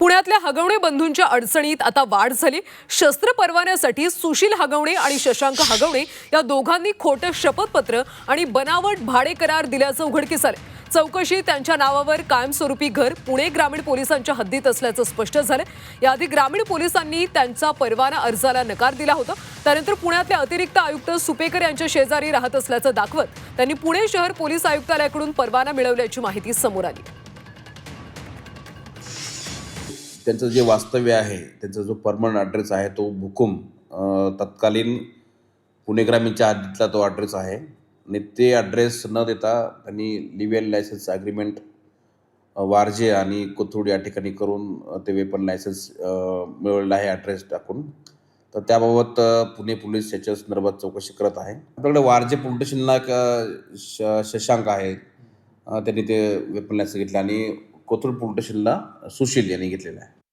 पुण्यातल्या हगवणे बंधूंच्या अडचणीत आता वाढ झाली. शस्त्र परवान्यासाठी सुशील हगवणे आणि शशांक हगवणे या दोघांनी खोटं शपथपत्र आणि बनावट भाडे करार दिल्याचं उघडकीस आलं चौकशी त्यांच्या नावावर कायमस्वरूपी घर पुणे ग्रामीण पोलिसांच्या हद्दीत असल्याचं स्पष्ट झालं याआधी ग्रामीण पोलिसांनी त्यांचा परवाना अर्जाला नकार दिला होता. त्यानंतर पुण्यातले अतिरिक्त आयुक्त सुपेकर यांच्या शेजारी राहत असल्याचं दाखवत त्यांनी पुणे शहर पोलीस आयुक्तालयाकडून परवाना मिळवल्याची माहिती समोर आली. त्यांचं जे वास्तव्य आहे त्यांचा जो परमनंट ॲड्रेस आहे तो भुकुम तत्कालीन पुणे ग्रामीणच्या हद्दीतला तो ॲड्रेस आहे. आणि ते ॲड्रेस न देता त्यांनी लिव्हियल लायसन्स ॲग्रीमेंट वारजे आणि कोथरूड या ठिकाणी करून ते वेपन लायसन्स मिळवलेलं आहे ॲड्रेस टाकून. तर त्याबाबत पुणे पोलीस याच्या संदर्भात चौकशी करत आहे. आपल्याकडे वारजे पोलीस स्टेशनला एक श शशांक आहे. त्यांनी ते वेपन लायसन्स घेतलं आणि कोथरूड पोलीस स्टेशनला सुशील यांनी घेतलेला आहे.